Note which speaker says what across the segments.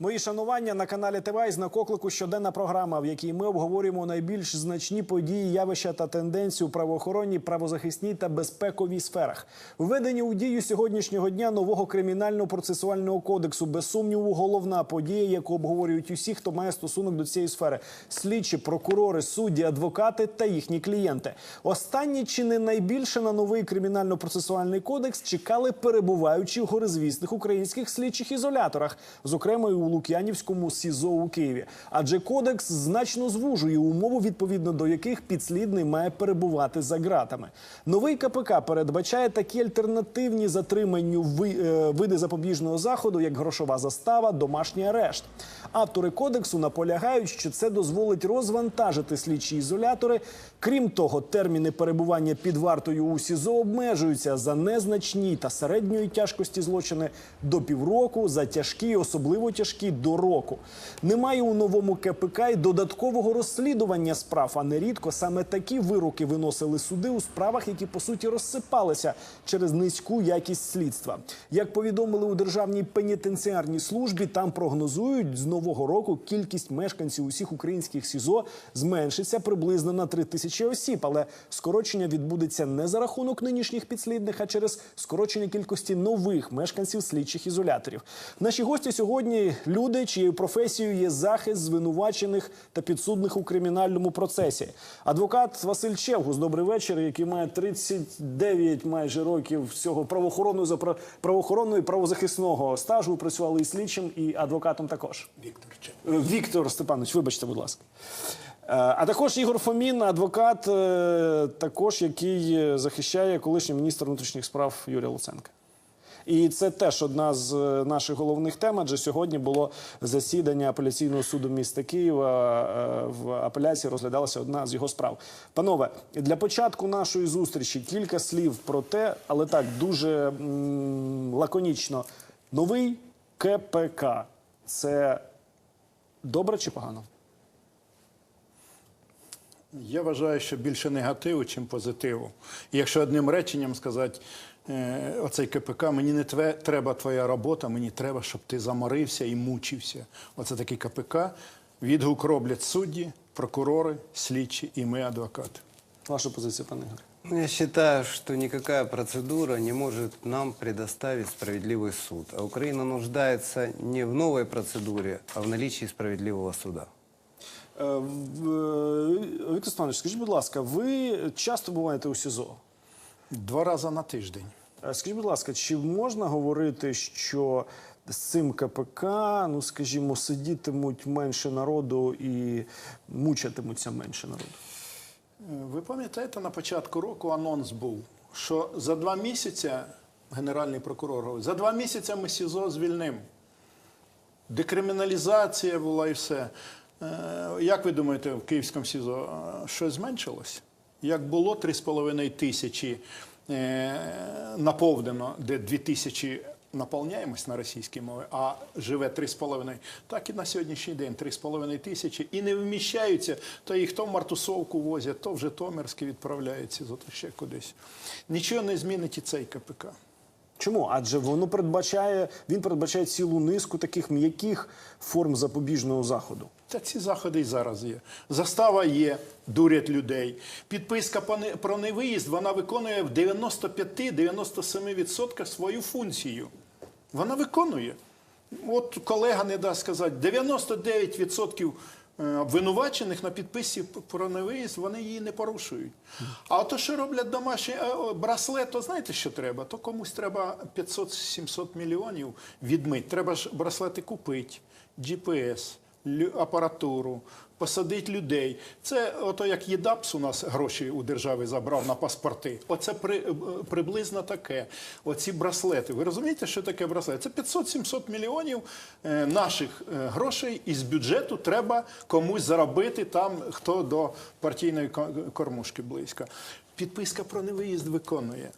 Speaker 1: Мої шанування на каналі ТВ і знак оклику щоденна програма, в якій ми обговорюємо найбільш значні події, явища та тенденції у правоохоронній, правозахисній та безпековій сферах. Введення у дію сьогоднішнього дня нового кримінального процесуального кодексу без сумніву головна подія, яку обговорюють усі, хто має стосунок до цієї сфери: слідчі, прокурори, судді, адвокати та їхні клієнти. Останні чи не найбільше на новий кримінально-процесуальний кодекс чекали перебуваючи в горизвісних українських слідчих ізоляторах, зокрема у Лук'янівському СІЗО у Києві. Адже кодекс значно звужує умови, відповідно до яких підслідний має перебувати за ґратами. Новий КПК передбачає такі альтернативні затриманню е, види запобіжного заходу, як грошова застава, домашній арешт. Автори кодексу наполягають, що це дозволить розвантажити слідчі ізолятори. Крім того, терміни перебування під вартою у СІЗО обмежуються за незначні та середньої тяжкості злочини до півроку, за тяжкі, особливо тяжкі до року. Немає у новому КПК й додаткового розслідування справ, а нерідко саме такі вироки виносили суди у справах, які по суті розсипалися через низьку якість слідства. Як повідомили у державній пенітенціарній службі, там прогнозують з нового року кількість мешканців усіх українських СІЗО зменшиться приблизно на 3 тисячі осіб, але скорочення відбудеться не за рахунок нинішніх підслідних, а через скорочення кількості нових мешканців слідчих ізоляторів. Наші гості сьогодні люди, чиєю професією є захист звинувачених та підсудних у кримінальному процесі. Адвокат Василь Чевгус, добрий вечір, який має 39 майже років всього правоохоронного правоохоронного і правозахисного стажу. Працювали і слідчим, і адвокатом також.
Speaker 2: Віктор Чеп.
Speaker 1: Е, Віктор Степанович, вибачте, будь ласка. Е, А також Ігор Фомін, адвокат, е, також який захищає колишній міністр внутрішніх справ Юрія Луценка. І це теж одна з е, наших головних тем. Адже сьогодні було засідання апеляційного суду міста Києва. Е, В апеляції розглядалася одна з його справ. Панове, для початку нашої зустрічі кілька слів про те, але так дуже лаконічно. Новий КПК це добре чи погано?
Speaker 2: Я вважаю, що більше негативу, ніж позитиву. Якщо одним реченням сказати, оцей КПК, мені не тве- треба твоя робота, мені треба, щоб ти заморився і мучився. Оце такий КПК. Відгук роблять судді, прокурори, слідчі і ми, адвокати.
Speaker 1: Ваша позиція, пане Ігор?
Speaker 3: Я считаю, что никакая процедура не может нам предоставить справедливый суд. А Украина нуждается не в новой процедуре, а в наличии справедливого суда.
Speaker 1: Е, в- е, Віктор Степанович, скажіть, будь ласка, ви часто буваєте у СІЗО?
Speaker 2: Два рази на тиждень.
Speaker 1: Е, Скажіть, будь ласка, чи можна говорити, що з цим КПК, ну скажімо, сидітимуть менше народу і мучатимуться менше народу?
Speaker 2: Е, Ви пам'ятаєте, на початку року анонс був, що за два місяці, генеральний прокурор говорить, за два місяці ми СІЗО звільнимо. Декриміналізація була і все. Е, Як ви думаєте, в Київському СІЗО щось зменшилось? Як було 3,5 тисячі е, наповнено, де 2 тисячі наповняємось на російській мові, а живе 3,5, так і на сьогоднішній день 3,5 тисячі і не вміщаються, то їх то в Мартусовку возять, то в Житомирське відправляються, то ще кудись. Нічого не змінить і цей КПК.
Speaker 1: Чому? Адже воно передбачає, він передбачає цілу низку таких м'яких форм запобіжного заходу.
Speaker 2: Та ці заходи і зараз є. Застава є, дурять людей. Підписка про невиїзд вона виконує в 95-97% свою функцію. Вона виконує. От колега не дасть сказати, 99% е, обвинувачених на підписі про невиїзд, вони її не порушують. А то, що роблять домашні е, браслет, то знаєте, що треба? То комусь треба 500-700 мільйонів відмить. Треба ж браслети купити, GPS, апаратуру, посадити людей. Це ото як ЄДАПС у нас гроші у держави забрав на паспорти. Оце при, е, приблизно таке. Оці браслети. Ви розумієте, що таке браслет? Це 500-700 мільйонів е, наших е, грошей із бюджету треба комусь заробити там, хто до партійної кормушки близько. Підписка про невиїзд виконує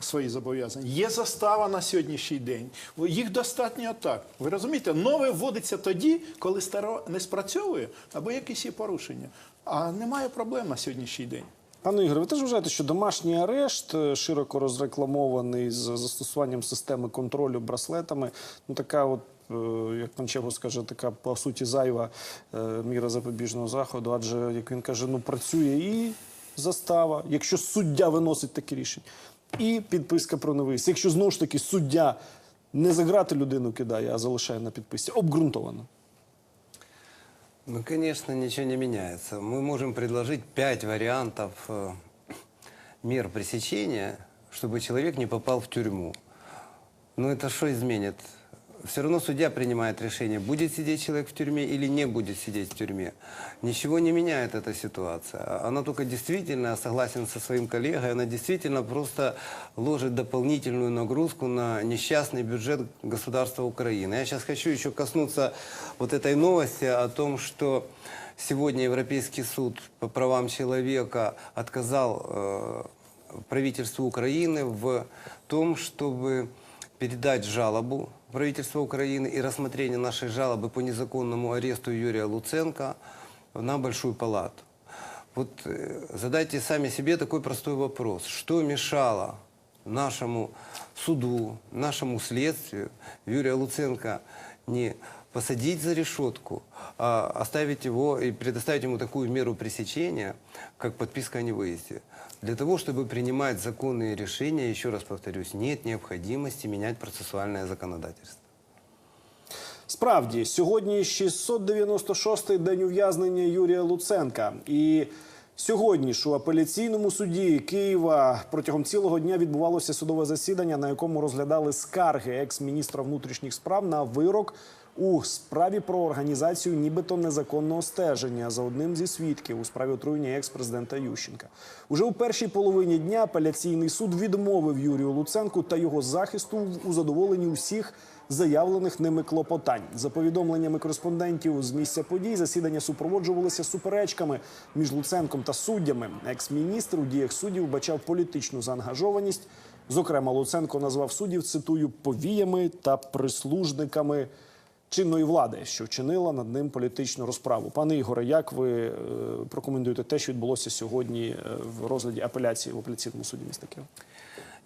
Speaker 2: свої зобов'язання. Є застава на сьогоднішній день. Їх достатньо так. Ви розумієте, нове вводиться тоді, коли старо не спрацьовує або якісь є порушення. А немає проблем на сьогоднішній день.
Speaker 1: Пане Ігоре, ви теж вважаєте, що домашній арешт, е, широко розрекламований з застосуванням системи контролю браслетами, ну така от е, як пан Чего скаже, така по суті зайва е, міра запобіжного заходу, адже як він каже, ну працює і застава, якщо суддя виносить таке рішення, і підписка про невиїзд. Якщо знову ж таки суддя не за грати людину кидає, а залишає на підписці, обґрунтовано.
Speaker 3: Ну, конечно, ничего не меняется. Мы можем предложить пять вариантов э, мер пресечения, чтобы человек не попал в тюрьму. Но это что изменит? Все равно судья принимает решение, будет сидеть человек в тюрьме или не будет сидеть в тюрьме. Ничего не меняет эта ситуация. Она только действительно, согласен со своим коллегой, она действительно просто ложит дополнительную нагрузку на несчастный бюджет государства Украины. Я сейчас хочу еще коснуться вот этой новости о том, что сегодня Европейский суд по правам человека отказал э, правительству Украины в том, чтобы передать жалобу правительства Украины и рассмотрение нашей жалобы по незаконному аресту Юрия Луценко на Большую палату. Вот э, задайте сами себе такой простой вопрос. Что мешало нашему суду, нашему следствию Юрия Луценко не посадить за решетку, а оставить его и предоставить ему такую меру пресечения, как подписка о невыезде. Для того, чтобы принимать законные решения, еще раз повторюсь, нет необходимости менять процессуальное законодательство.
Speaker 1: Справді, сьогодні 696-й день ув'язнення Юрія Луценка. І сьогодні ж у апеляційному суді Києва протягом цілого дня відбувалося судове засідання, на якому розглядали скарги екс-міністра внутрішніх справ на вирок у справі про організацію нібито незаконного стеження за одним зі свідків у справі отруєння екс-президента Ющенка. Уже у першій половині дня апеляційний суд відмовив Юрію Луценку та його захисту у задоволенні усіх заявлених ними клопотань. За повідомленнями кореспондентів з місця подій, засідання супроводжувалися суперечками між Луценком та суддями. Екс-міністр у діях суддів бачав політичну заангажованість. Зокрема, Луценко назвав суддів, цитую, повіями та прислужниками чинної влади, що вчинила над ним політичну розправу. Пане Ігоре, як ви е, прокоментуєте те, що відбулося сьогодні е, в розгляді апеляції в апеляційному суді міста Києва?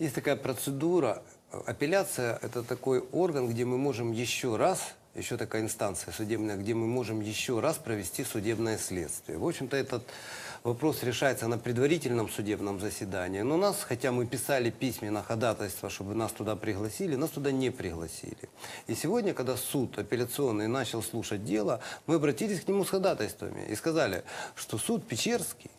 Speaker 3: Є така процедура. Апелляция – это такой орган, где мы можем еще раз, еще такая инстанция судебная, где мы можем еще раз провести судебное следствие. В общем-то, этот вопрос решается на предварительном судебном заседании. Но нас, хотя мы писали письменно ходатайство, чтобы нас туда пригласили, нас туда не пригласили. И сегодня, когда суд апелляционный начал слушать дело, мы обратились к нему с ходатайствами и сказали, что суд Печерский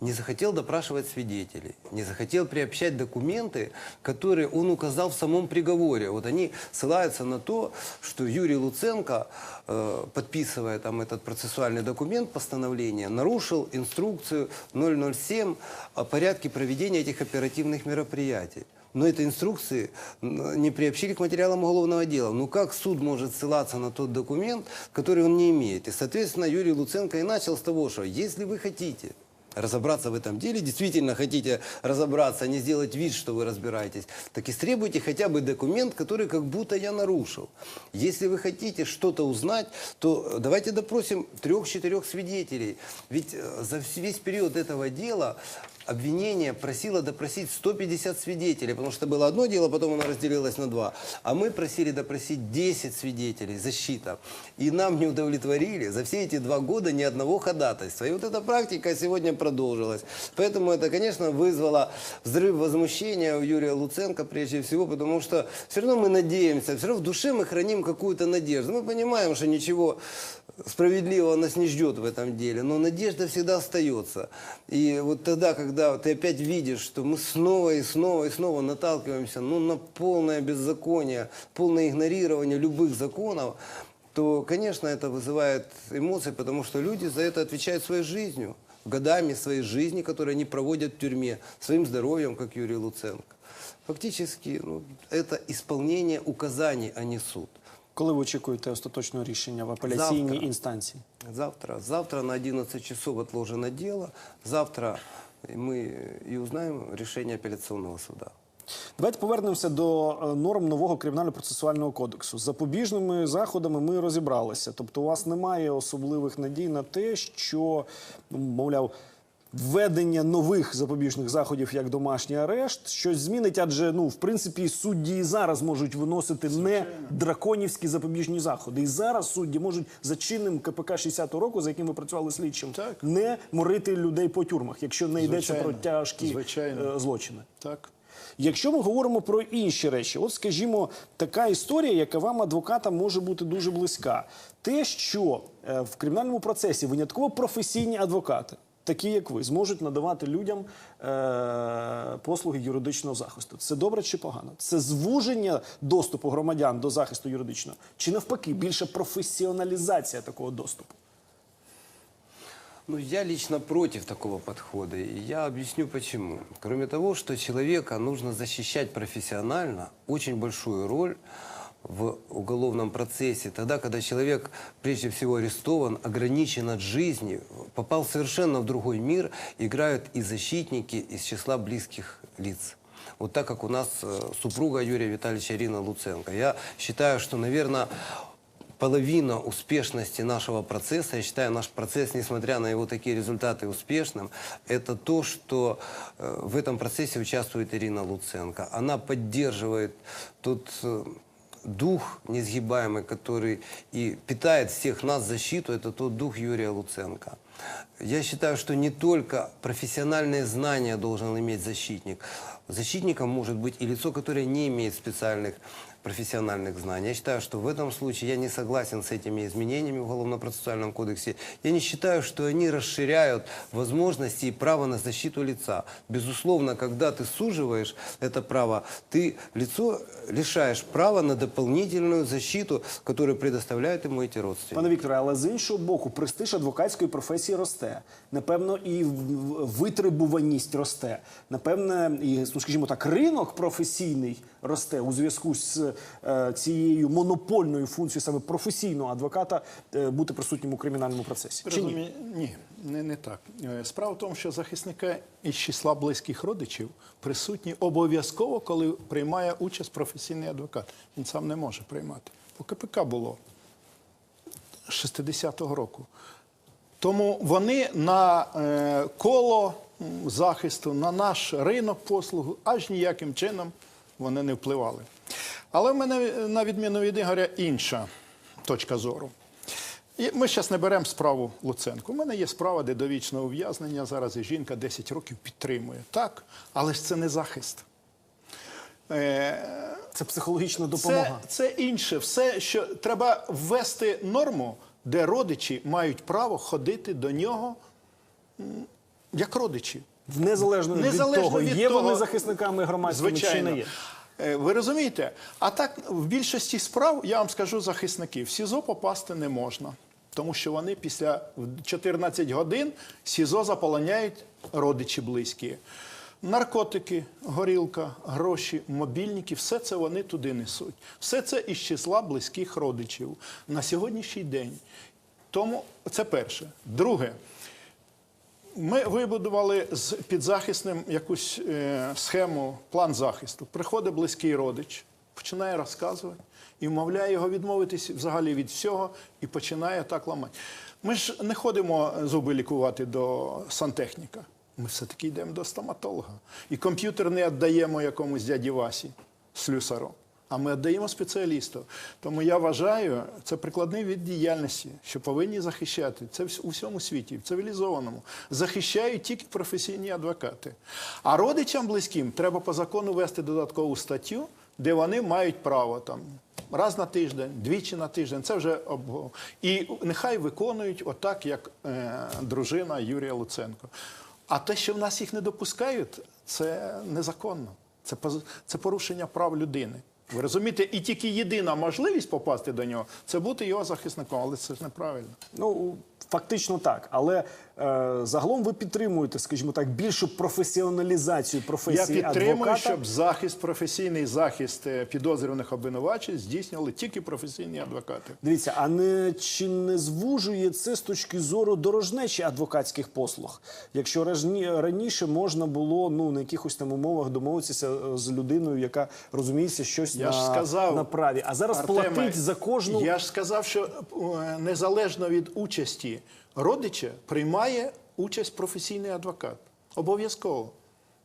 Speaker 3: не захотел допрашивать свидетелей, не захотел приобщать документы, которые он указал в самом приговоре. Вот они ссылаются на то, что Юрий Луценко, э, подписывая там этот процессуальный документ постановления, нарушил инструкцию 007 о порядке проведения этих оперативных мероприятий. Но этой инструкции не приобщили к материалам уголовного дела. Ну как суд может ссылаться на тот документ, который он не имеет? И, соответственно, Юрий Луценко и начал с того, что если вы хотите разобраться в этом деле, действительно хотите разобраться, а не сделать вид, что вы разбираетесь, так истребуйте хотя бы документ, который как будто я нарушил. Если вы хотите что-то узнать, то давайте допросим трех-четырех свидетелей. Ведь э, за вс- весь период этого дела обвинение просило допросить 150 свидетелей, потому что было одно дело, потом оно разделилось на два. А мы просили допросить 10 свидетелей, защита. И нам не удовлетворили за все эти два года ни одного ходатайства. И вот эта практика сегодня продолжилась. Поэтому это, конечно, вызвало взрыв возмущения у Юрия Луценко прежде всего, потому что все равно мы надеемся, все равно в душе мы храним какую-то надежду. Мы понимаем, что ничего справедливого нас не ждет в этом деле, но надежда всегда остается. И вот тогда, когда ты опять видишь, что мы снова и снова и снова наталкиваемся ну, на полное беззаконие, полное игнорирование любых законов, то, конечно, это вызывает эмоции, потому что люди за это отвечают своей жизнью, годами своей жизни, которые они проводят в тюрьме, своим здоровьем, как Юрий Луценко. Фактически, ну, это исполнение указаний, а не суд.
Speaker 1: Коли ви очікуєте остаточного рішення в апеляційній
Speaker 3: Завтра.
Speaker 1: інстанції?
Speaker 3: Завтра, завтра на 11 часов отложено дело. Завтра мы и узнаем решение апелляционного суда.
Speaker 1: Давайте повернемося до е, норм нового кримінально-процесуального кодексу. З запобіжними заходами ми розібралися. Тобто, у вас немає особливих надій на те, що ну, мовляв. Введення нових запобіжних заходів, як домашній арешт, щось змінить, адже ну в принципі судді і зараз можуть виносити не драконівські запобіжні заходи. І зараз судді можуть за чинним КПК 60 року, за яким ви працювали слідчим,
Speaker 2: Так.
Speaker 1: не морити людей по тюрмах, якщо не йдеться
Speaker 2: Звичайно.
Speaker 1: про тяжкі
Speaker 2: Звичайно.
Speaker 1: е, злочини.
Speaker 2: Так.
Speaker 1: Якщо ми говоримо про інші речі, от скажімо, така історія, яка вам адвокатам може бути дуже близька, те, що е, в кримінальному процесі винятково професійні адвокати, такі як ви, зможуть надавати людям е, послуги юридичного захисту. Це добре чи погано? Це звуження доступу громадян до захисту юридичного, чи навпаки більше професіоналізація такого доступу?
Speaker 3: Ну, я лично против такого подхода, и я объясню почему. Кроме того, что человека нужно защищать профессионально, очень большую роль в уголовном процессе, тогда, когда человек, прежде всего, арестован, ограничен от жизни, попал совершенно в другой мир, играют и защитники из числа близких лиц. Вот так как у нас э, супруга Юрия Витальевича Ирина Луценко. Я считаю, что, наверное, половина успешности нашего процесса, я считаю наш процесс, несмотря на его такие результаты, успешным, это то, что э, в этом процессе участвует Ирина Луценко. Она поддерживает тот э, дух несгибаемый, который и питает всех нас защиту, это тот дух Юрия Луценко. Я считаю, что не только профессиональные знания должен иметь защитник. Защитником может быть и лицо, которое не имеет специальных профессиональных знаний. Я считаю, что в этом случае я не согласен с этими изменениями в Уголовно-процессуальном кодексе. Я не считаю, что они расширяют возможности и право на защиту лица. Безусловно, когда ты суживаешь это право, ты лицо лишаешь права на дополнительную защиту, которую предоставляют ему эти родственники.
Speaker 1: Пане Вікторе, але з іншого боку, престиж адвокатської професії росте. Напевно, і в- в- витребуваність росте. Напевне, і ну, скажімо так, ринок професійний росте у зв'язку з е, цією монопольною функцією саме професійного адвоката е, бути присутнім у кримінальному процесі. Чи ні?
Speaker 2: Ні, не, не так. Е, Справа в тому, що захисника із числа близьких родичів присутні обов'язково, коли приймає участь професійний адвокат. Він сам не може приймати. По КПК було 60-го року. Тому вони на е, коло захисту, на наш ринок послуг аж ніяким чином вони не впливали. Але в мене, на відміну від Ігоря, інша точка зору. І ми зараз не беремо справу Луценко. У мене є справа, де довічне ув'язнення. Зараз і жінка 10 років підтримує. Так, але ж це не захист. Е,
Speaker 1: Це психологічна допомога.
Speaker 2: це, це інше. Все, що треба ввести норму, де родичі мають право ходити до нього як родичі.
Speaker 1: Незалежно,
Speaker 2: Незалежно
Speaker 1: від того,
Speaker 2: від
Speaker 1: є
Speaker 2: того-
Speaker 1: вони захисниками громадськими чи не є.
Speaker 2: Е, Ви розумієте? А так в більшості справ, я вам скажу, захисників, в СІЗО попасти не можна. Тому що вони після 14 годин СІЗО заполоняють родичі близькі. Наркотики, горілка, гроші, мобільники все це вони туди несуть. Все це із числа близьких родичів на сьогоднішній день. Тому це перше. Друге, ми вибудували з підзахисним якусь е, схему, план захисту. Приходить близький родич, починає розказувати і вмовляє його відмовитись взагалі від всього і починає так ламати. Ми ж не ходимо зуби лікувати до сантехніка. Ми все-таки йдемо до стоматолога. І комп'ютер не віддаємо якомусь дяді Васі слюсару. А ми віддаємо спеціалісту. Тому я вважаю, це прикладний від діяльності, що повинні захищати. Це у всьому світі, в цивілізованому. Захищають тільки професійні адвокати. А родичам близьким треба по закону вести додаткову статтю, де вони мають право там. Раз на тиждень, двічі на тиждень, це вже обго. І нехай виконують отак, як е, дружина Юрія Луценко. А те, що в нас їх не допускають, це незаконно. Це, це порушення прав людини. Ви розумієте, і тільки єдина можливість попасти до нього це бути його захисником, але це ж неправильно.
Speaker 1: Ну фактично так, але е, загалом ви підтримуєте, скажімо так, більшу професіоналізацію
Speaker 2: Я
Speaker 1: професії
Speaker 2: підтримую,
Speaker 1: адвоката.
Speaker 2: щоб захист, професійний захист е, підозрюваних обвинувачень здійснювали тільки професійні адвокати.
Speaker 1: Дивіться, а не чи не звужує це з точки зору дорожнечі адвокатських послуг? Якщо ражні- раніше можна було ну на якихось там умовах домовитися е, з людиною, яка розуміється щось
Speaker 2: Я
Speaker 1: на,
Speaker 2: ж сказав,
Speaker 1: на праві, а зараз
Speaker 2: Артеме,
Speaker 1: платить за кожну
Speaker 2: Я ж сказав, що е, незалежно від участі родича приймає участь професійний адвокат. Обов'язково.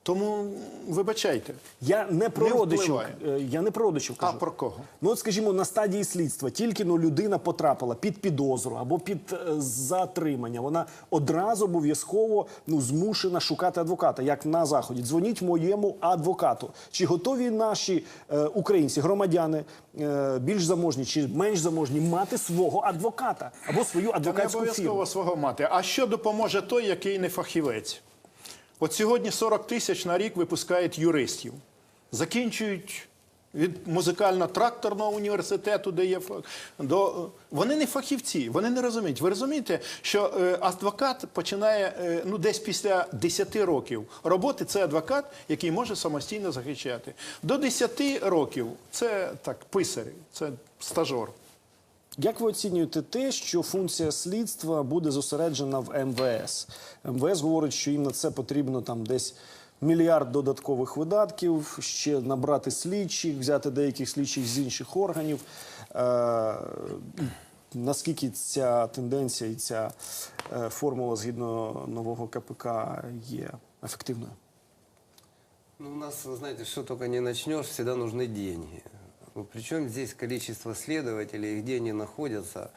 Speaker 2: Тому вибачайте.
Speaker 1: Я не про
Speaker 2: Не
Speaker 1: родичів. е, Я не про родичів
Speaker 2: А про кого?
Speaker 1: Ну, от, скажімо, на стадії слідства тільки ну, людина потрапила під підозру або під е, затримання. Вона одразу обов'язково ну, змушена шукати адвоката, як на заході. Дзвоніть моєму адвокату. Чи готові наші е, українці, громадяни е, більш заможні чи менш заможні мати свого адвоката або свою
Speaker 2: Та не
Speaker 1: адвокатську
Speaker 2: обов'язково свого мати. А що допоможе той, який не фахівець? От сьогодні 40 тисяч на рік випускають юристів. Закінчують від музикально-тракторного університету, де є до вони не фахівці, вони не розуміють. Ви розумієте, що е, адвокат починає е, ну десь після 10 років роботи. Це адвокат, який може самостійно захищати. До 10 років це так писар, це стажор.
Speaker 1: Як ви оцінюєте те, що функція слідства буде зосереджена в МВС? МВС говорить, що їм на це потрібно там десь мільярд додаткових видатків, ще набрати слідчих, взяти деяких слідчих з інших органів. Е, наскільки ця тенденція і ця е, формула згідно нового КПК є ефективною?
Speaker 3: Ну, у нас, вы знаете, что только не начнешь, всегда нужны деньги. Причем здесь количество следователей, где они находятся,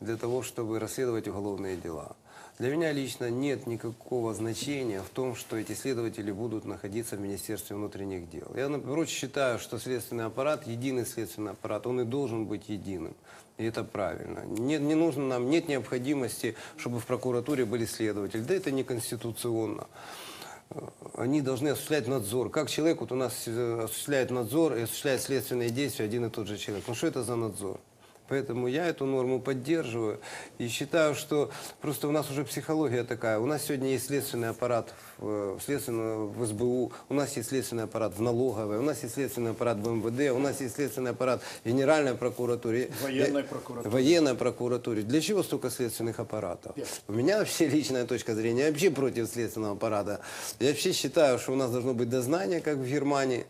Speaker 3: для того, чтобы расследовать уголовные дела. Для меня лично нет никакого значения в том, что эти следователи будут находиться в Министерстве внутренних дел. Я, наоборот, считаю, что следственный аппарат, единый следственный аппарат, он и должен быть единым. И это правильно. Нет, не нужно нам, нет необходимости, чтобы в прокуратуре были следователи. Да это неконституционно они должны осуществлять надзор. Как человек, вот у нас э, осуществляет надзор и осуществляет следственные действия один и тот же человек. Ну что это за надзор? Поэтому я эту норму поддерживаю и считаю, что просто у нас уже психология такая. У нас сегодня есть следственный аппарат в, в следственном- в СБУ, у нас есть следственный аппарат в налоговой, у нас есть следственный аппарат в МВД, у нас есть следственный аппарат в Генеральной прокуратуре.
Speaker 2: Военной
Speaker 3: Э,
Speaker 2: прокуратуре.
Speaker 3: Военной прокуратуре. Для чего столько следственных аппаратов?
Speaker 2: Пять.
Speaker 3: У меня вообще личная точка зрения, я вообще против следственного аппарата. Я вообще считаю, что у нас должно быть дознание, как в Германии.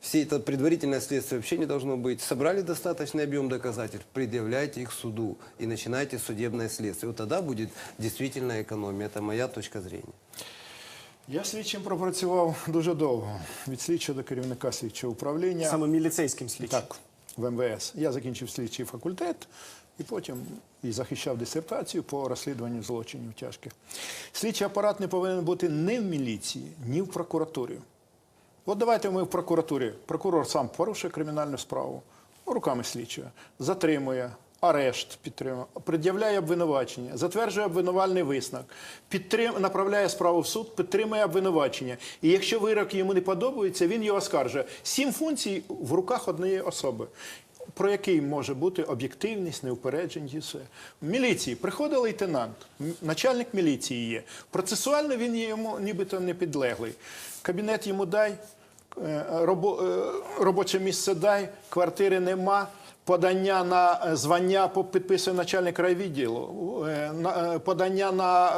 Speaker 3: Все это предварительное следствие вообще не должно быть. Собрали достаточный объем доказательств, предъявляйте их суду и начинайте судебное следствие. Вот тогда будет действительно экономия. Это моя точка зрения.
Speaker 2: Я слідчим пропрацював дуже довго. Від слідчого до керівника слідчого управління.
Speaker 1: Саме міліцейським слідчим.
Speaker 2: Так, в МВС. Я закінчив слідчий факультет і потім і захищав дисертацію по розслідуванню злочинів тяжких. Слідчий апарат не повинен бути ні в міліції, ні в прокуратурі. От давайте ми в прокуратурі. Прокурор сам порушує кримінальну справу руками слідчого, затримує, арешт підтримує, пред'являє обвинувачення, затверджує обвинувальний висновок, підтрим... направляє справу в суд, підтримує обвинувачення. І якщо вирок йому не подобається, він його скаржує. Сім функцій в руках однієї особи. Про який може бути об'єктивність, неупередженість все. В міліції приходить лейтенант, начальник міліції є. Процесуально він йому нібито не підлеглий. Кабінет йому дай, робоче місце дай, квартири нема. Подання на е, звання підписує начальник райвідділу, е, на- е, подання на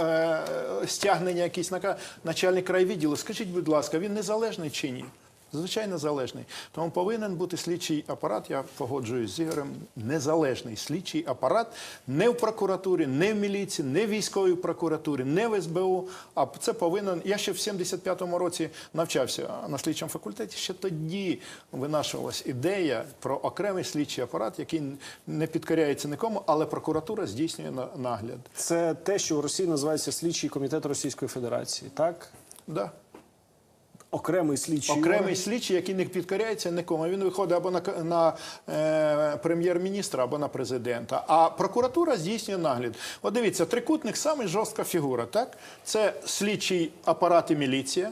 Speaker 2: е, стягнення якісь наказ начальник райвідділу. Скажіть, будь ласка, він незалежний чи ні? Звичайно, залежний. Тому повинен бути слідчий апарат, я погоджуюсь з Ігорем, незалежний слідчий апарат не в прокуратурі, не в міліції, не в військовій прокуратурі, не в СБУ. А це повинен. Я ще в 75-му році навчався на слідчому факультеті. Ще тоді винашувалась ідея про окремий слідчий апарат, який не підкоряється нікому, але прокуратура здійснює нагляд.
Speaker 1: Це те, що в Росії називається слідчий комітет Російської Федерації, так?
Speaker 2: Да.
Speaker 1: Окремий слідчий
Speaker 2: Окремий
Speaker 1: орган.
Speaker 2: слідчий, який не підкоряється нікому. Він виходить або на, на е, прем'єр-міністра, або на президента. А прокуратура здійснює нагляд. От дивіться, трикутник саме жорстка фігура. Так? Це слідчий апарат і міліція,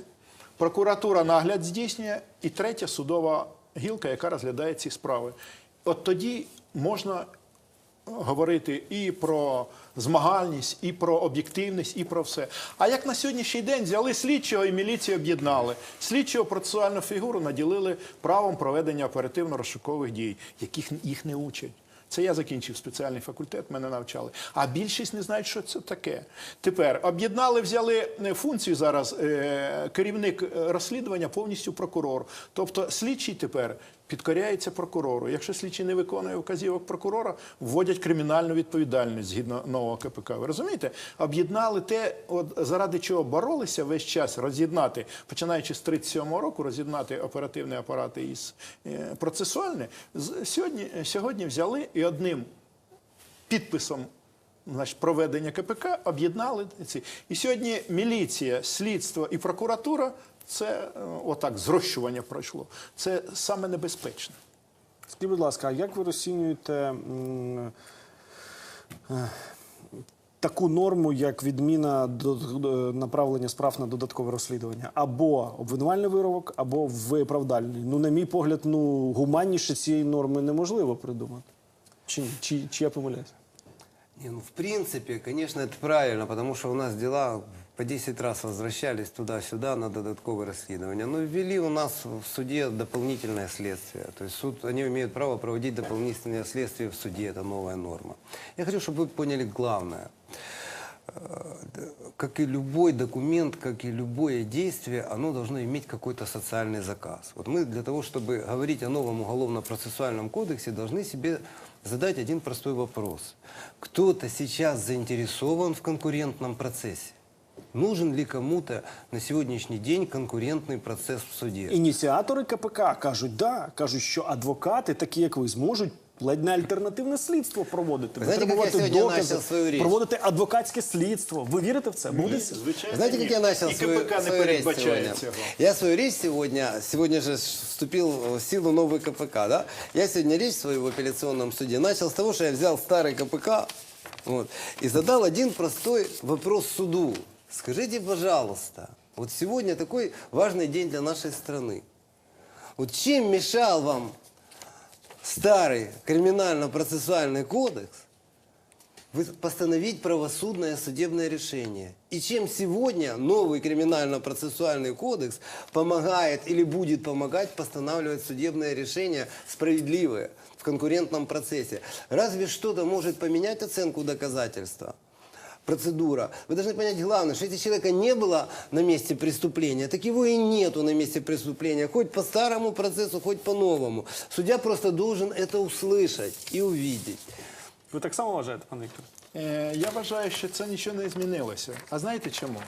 Speaker 2: прокуратура нагляд здійснює, і третя судова гілка, яка розглядає ці справи. От тоді можна говорити і про змагальність, і про об'єктивність, і про все. А як на сьогоднішній день взяли слідчого і міліцію об'єднали, слідчого процесуальну фігуру наділили правом проведення оперативно-розшукових дій, яких їх не учать. Це я закінчив спеціальний факультет, мене навчали. А більшість не знають, що це таке. Тепер об'єднали, взяли е, функцію зараз е, керівник е, розслідування повністю прокурор. Тобто слідчий тепер підкоряється прокурору. Якщо слідчий не виконує вказівок прокурора, вводять кримінальну відповідальність згідно нового КПК. Ви розумієте? Об'єднали те, от заради чого боролися весь час роз'єднати, починаючи з 37-го року, роз'єднати оперативні апарати із е, процесуальне. Сьогодні, сьогодні взяли і одним підписом значить, проведення КПК об'єднали ці. І сьогодні міліція, слідство і прокуратура це е, отак зрощування пройшло. Це саме небезпечне.
Speaker 1: Скажіть, будь ласка, а як ви розцінюєте е, таку норму, як відміна направлення справ на додаткове розслідування? Або обвинувальний вирок, або виправдальний? Ну, на мій погляд, ну гуманніше цієї норми неможливо придумати. Чи, чи, чи я помиляюсь?
Speaker 3: Не, ну, в принципе, конечно, это правильно, потому что у нас дела по 10 раз возвращались туда-сюда на додатковое расследование. Но ввели у нас в суде дополнительное следствие. То есть суд, они имеют право проводить дополнительное следствие в суде, это новая норма. Я хочу, чтобы вы поняли главное. Э, Как и любой документ, как и любое действие, оно должно иметь какой-то социальный заказ. Вот мы для того, чтобы говорить о новом уголовно-процессуальном кодексе, должны себе задать один простой вопрос. Кто-то сейчас заинтересован в конкурентном процессе? Нужен ли кому-то на сегодняшний день конкурентный процесс в суде?
Speaker 1: Ініціатори КПК кажуть, да, кажуть, що адвокати, такі як ви, зможуть ледь не альтернативне слідство проводити,
Speaker 3: Знаєте, як я
Speaker 1: витребувати
Speaker 3: сьогодні
Speaker 1: докази,
Speaker 3: почав свою річ?
Speaker 1: проводити адвокатське слідство. Ви вірите в це? Буде це?
Speaker 2: Звичайно,
Speaker 3: Знаете,
Speaker 2: ні.
Speaker 3: как я начал
Speaker 2: І
Speaker 3: свою,
Speaker 2: КПК не
Speaker 3: свою речь
Speaker 2: передбачає
Speaker 3: сегодня?
Speaker 2: цього.
Speaker 3: Я свою речь сегодня, сегодня же вступил в силу новый КПК, да? Я сегодня речь свою в апелляционном суде начал с того, что я взял старый КПК вот, и задал один простой вопрос суду. Скажите, пожалуйста, вот сегодня такой важный день для нашей страны. Вот чем мешал вам старый криминально-процессуальный кодекс постановить правосудное судебное решение. И чем сегодня новый криминально-процессуальный кодекс помогает или будет помогать постанавливать судебное решение справедливое в конкурентном процессе. Разве что-то может поменять оценку доказательства? Процедура. Вы должны понять главное, что если человека не было на месте преступления, так его и нету на месте преступления, хоть по старому процессу, хоть по новому. Судья просто должен это услышать и увидеть.
Speaker 1: Ви так само вважаєте, пане Віктор?
Speaker 2: Е, Я вважаю, що це нічого не змінилося. А знаєте чому?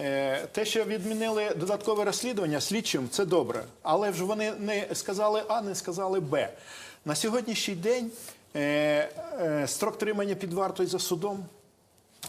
Speaker 2: Е, Те, що відмінили додаткове розслідування слідчим, це добре. Але ж вони не сказали А, не сказали Б. На сьогоднішній день е, е, строк тримання під вартою за судом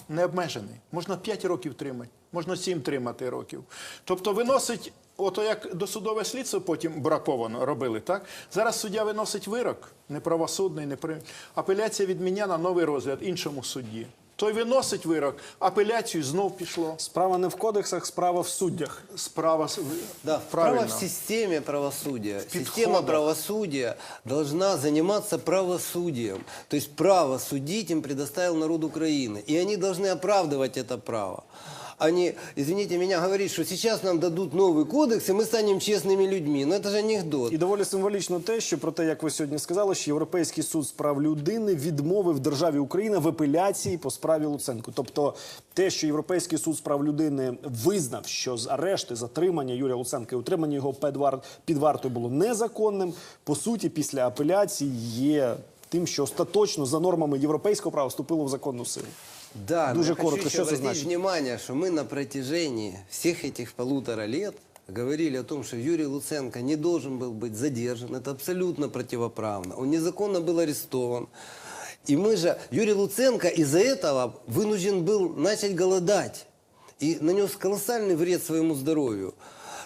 Speaker 2: не обмежений. Можна 5 років тримати, можна 7 тримати років. Тобто виносить, ото як досудове слідство потім браковано робили, так? Зараз суддя виносить вирок, неправосудний, непри... апеляція відміняна, новий розгляд іншому судді Той виносить вирок, апеляцію знов пішло.
Speaker 1: Справа не в кодексах, справа в суддях.
Speaker 2: Справа с-
Speaker 3: Да,
Speaker 2: правильно.
Speaker 3: право в системе правосудия.
Speaker 2: Подхода.
Speaker 3: Система правосудия должна заниматься правосудием. То есть право судить им предоставил народ Украины. И они должны оправдывать это право. Они, извините меня, говорить, что сейчас нам дадут новый кодекс, и мы станем честными людьми. Но это же анекдот.
Speaker 1: І доволі символічно те, що про те, як ви сьогодні сказали, що Європейський суд з прав людини відмовив державі Україна в апеляції по справі Луценко. Тобто, те, що Європейський суд з прав людини визнав, що з арешти, затримання Юрія Луценка і утримання його під вар- під вартою було незаконним, по суті, після апеляції є тим, що остаточно за нормами європейського права вступило в законну силу.
Speaker 3: Да,
Speaker 1: Дуже
Speaker 3: я хочу
Speaker 1: коротко,
Speaker 3: еще
Speaker 1: что это
Speaker 3: обратить
Speaker 1: значит?
Speaker 3: внимание, что мы на протяжении всех этих полутора лет говорили о том, что Юрий Луценко не должен был быть задержан. Это абсолютно противоправно. Он незаконно был арестован. И мы же, Юрий Луценко из-за этого вынужден был начать голодать. И нанес колоссальный вред своему здоровью.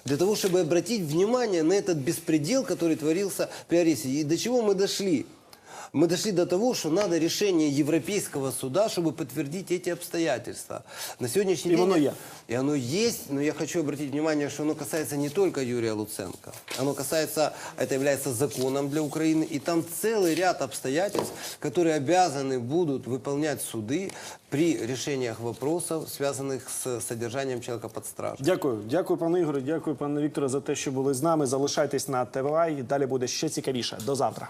Speaker 3: Для того, чтобы обратить внимание на этот беспредел, который творился при аресте. И до чего мы дошли? Мы дошли до того, что надо решение Европейского суда, чтобы подтвердить эти обстоятельства. На сегодняшний
Speaker 1: И
Speaker 3: день...
Speaker 1: оно є.
Speaker 3: И оно есть, но я хочу обратить внимание, что оно касается не только Юрия Луценко. Оно касается, это является законом для Украины, и там целый ряд обстоятельств, которые обязаны будут выполнять суды при решениях вопросов, связанных с содержанием человека под стражей.
Speaker 1: Дякую, дякую, пане Ігоре, дякую, пане Вікторе, за те, що були з нами. Залишайтесь на ТВА і далі буде ще цікавіше. До завтра.